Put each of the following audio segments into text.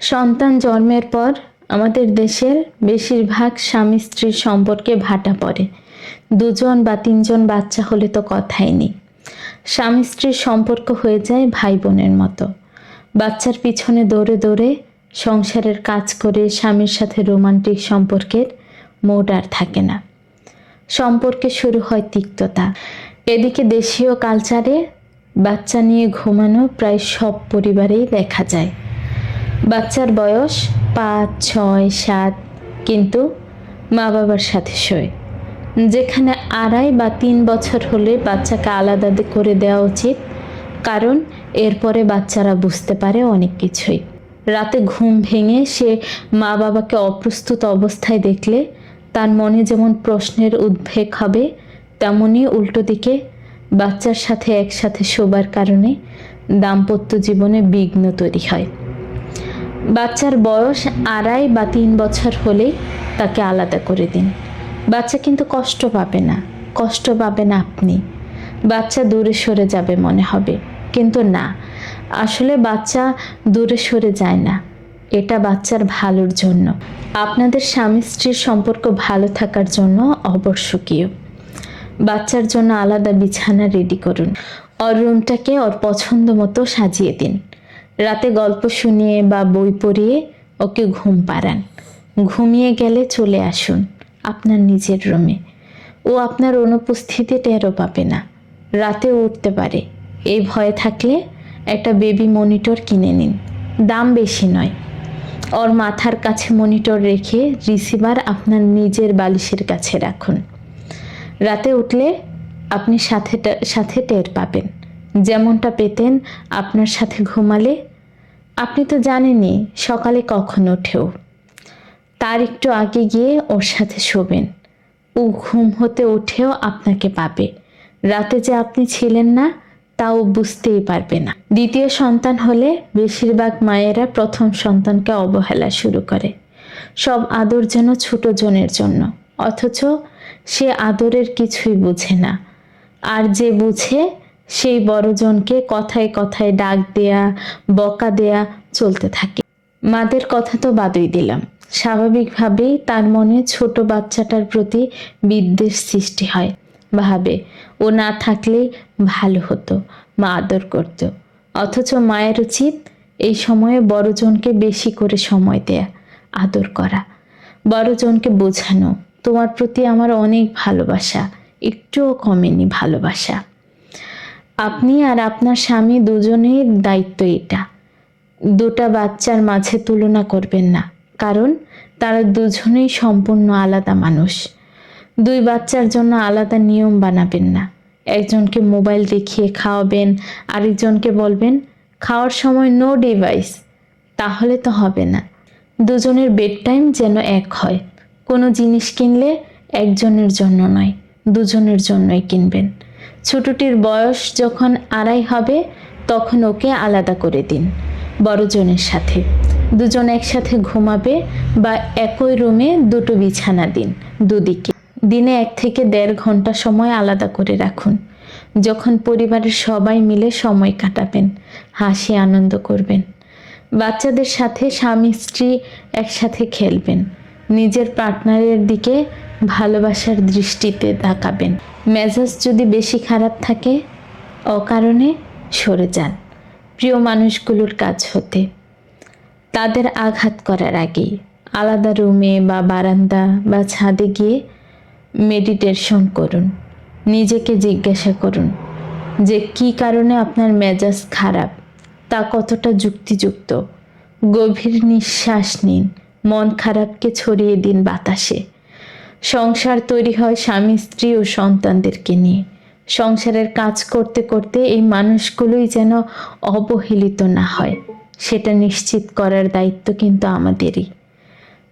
সন্তান জন্মের পর আমাদের দেশের বেশিরভাগ স্বামী স্ত্রীর সম্পর্কে ভাটা পড়ে। দুজন বা তিনজন বাচ্চা হলে তো কথাই নেই। স্বামী স্ত্রীর সম্পর্ক হয়ে যায় ভাই বোনের মতো। বাচ্চার পিছনে দৌড়ে দৌড়ে সংসারের কাজ করে স্বামীর সাথে রোমান্টিক সম্পর্কের মোড আর থাকে না। সম্পর্কে শুরু হয় তিক্ততা। এদিকে দেশীয় কালচারে বাচ্চা নিয়ে ঘুমানো প্রায় সব পরিবারেই দেখা যায়। বাচ্চার বয়স পাঁচ, ছয়, সাত, কিন্তু মা বাবার সাথে শোয়। যেখানে আড়াই বা তিন বছর হলে বাচ্চাকে আলাদা করে দেওয়া উচিত, কারণ এরপরে বাচ্চারা বুঝতে পারে অনেক কিছুই। রাতে ঘুম ভেঙে সে মা বাবাকে অপ্রস্তুত অবস্থায় দেখলে তার মনে যেমন প্রশ্নের উদ্বেগ হবে তেমনই উল্টো দিকে বাচ্চার সাথে একসাথে শোবার কারণে দাম্পত্য জীবনে বিঘ্ন তৈরি হয়। বাচ্চার বয়স আড়াই বা তিন বছর হলেই তাকে আলাদা করে দিন। বাচ্চা কিন্তু কষ্ট পাবে না, কষ্ট পাবে না আপনি। বাচ্চা দূরে সরে যাবে মনে হবে, কিন্তু না, আসলে বাচ্চা দূরে সরে যায় না। এটা বাচ্চার ভালোর জন্য। আপনাদের স্বামী স্ত্রীর সম্পর্ক ভালো থাকার জন্য অবশ্যকীয় বাচ্চার জন্য আলাদা বিছানা রেডি করুন। ওর রুমটাকে ওর পছন্দ মতো সাজিয়ে দিন। রাতে গল্প শুনিয়ে বা বই পড়িয়ে ওকে ঘুম পাড়ান। ঘুমিয়ে গেলে চলে আসুন আপনার নিজের রুমে ও আপনার অনুপস্থিতি টেরও পাবে না। রাতে উঠতে পারে। এই ভয়ে থাকলে একটা বেবি মনিটর কিনে নিন। দাম বেশি নয়। ওর মাথার কাছে মনিটর রেখে রিসিভার আপনার নিজের বালিশের কাছে রাখুন। রাতে উঠলে আপনি সাথে সাথে টের পাবেন। যেমনটা পেতেন আপনার সাথে ঘুমালে আপনি তো জানেনই, সকালে কখন ওঠেও। তার একটু আগে গিয়ে ওর সাথে শোবেন। ও ঘুম হতে উঠেও আপনাকে পাবে। রাতে যে আপনি ছিলেন না, তাও বুঝতেই পারবে না। দ্বিতীয় সন্তান হলে বেশিরভাগ মায়েরা প্রথম সন্তানকে অবহেলা শুরু করে। সব আদর যেন ছোট জনের জন্য। অথচ সে আদরের কিছুই বুঝে না। আর যে বুঝে সেই বড়জনকে কথায় কথায় ডাক দেয়া, বকা দেয়া চলতে থাকে। মাদের কথা তো বাদই দিলাম। স্বাভাবিকভাবেই তার মনে ছোট বাচ্চাটার প্রতি বিদ্বেষ সৃষ্টি হয়। ভাবে, ও না থাকলেই ভালো হতো, মা আদর করত। অথচ মায়ের উচিত এই সময়ে বড়জনকে বেশি করে সময় দেয়া, আদর করা। বড়জনকে বোঝানো, তোমার প্রতি আমার অনেক ভালোবাসা, একটুও কমেনি ভালোবাসা। আপনি আর আপনার স্বামী দুজনের দায়িত্ব এটা। দুটা বাচ্চার মাঝে তুলনা করবেন না, কারণ তারা দুজনেই সম্পূর্ণ আলাদা মানুষ। দুই বাচ্চার জন্য আলাদা নিয়ম বানাবেন না। একজনকে মোবাইল দেখিয়ে খাওয়াবেন, আরেকজনকে বলবেন, খাওয়ার সময় নো ডিভাইস তাহলে তো হবে না। দুজনের বেড টাইম যেন এক হয়। কোনো জিনিস কিনলে একজনের জন্য নয়, দুজনের জন্যই কিনবেন। ছোটটির বয়স যখন আড়াই হবে, তখন ওকে আলাদা করে দিন, বড়জনের সাথে। দুজন একসাথে ঘুমাবে বা একই রুমে দুটো বিছানা দিন, দুদিকে। দিনে এক থেকে দেড় ঘণ্টা সময় আলাদা করে রাখুন। যখন পরিবারের সবাই মিলে সময় কাটাবেন, হাসি আনন্দ করবেন। বাচ্চাদের সাথে স্বামী স্ত্রী একসাথে খেলবেন। নিজের পার্টনারের দিকে ভালোবাসার দৃষ্টিতে তাকাবেন। মেজাজ যদি বেশি খারাপ থাকে, অকারণে সরে যান। প্রিয় মানুষগুলোর কাজ হতে। তাদের আঘাত করার আগেই আলাদা রুমে বা বারান্দা বা ছাদে গিয়ে মেডিটেশন করুন। নিজেকে জিজ্ঞাসা করুন যে, কি কারণে আপনার মেজাজ খারাপ? তা কতটা যুক্তিযুক্ত? গভীর নিঃশ্বাস নিন। মন খারাপকে ছড়িয়ে দিন বাতাসে। সংসার তৈরি হয় স্বামী, স্ত্রী ও সন্তানদেরকে নিয়ে। সংসারের কাজ করতে করতে এই মানুষগুলোই যেন অবহেলিত না হয়। সেটা নিশ্চিত করার দায়িত্ব কিন্তু আমাদেরই।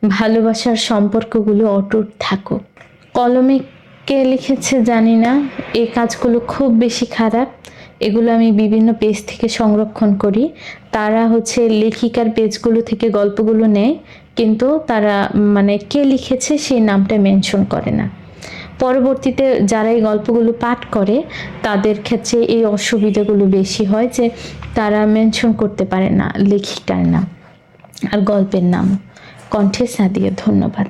ভালোবাসার সম্পর্কগুলো অটুট থাকুক। কলমে কে লিখেছে জানি না এই কাজগুলো খুব বেশি খারাপ। এগুলো আমি বিভিন্ন পেজ থেকে সংরক্ষণ করি। তারা হচ্ছে লেখিকার পেজগুলো থেকে গল্পগুলো নেয়, কিন্তু তারা মানে কে লিখেছে সেই নামটা মেনশন করে না। পরবর্তীতে যারা এই গল্পগুলো পাঠ করে, তাদের ক্ষেত্রে এই অসুবিধাগুলো বেশি হয় যে তারা মেনশন করতে পারে না লেখিকার নাম আর গল্পের নাম। কণ্ঠে সাদিয়া, ধন্যবাদ।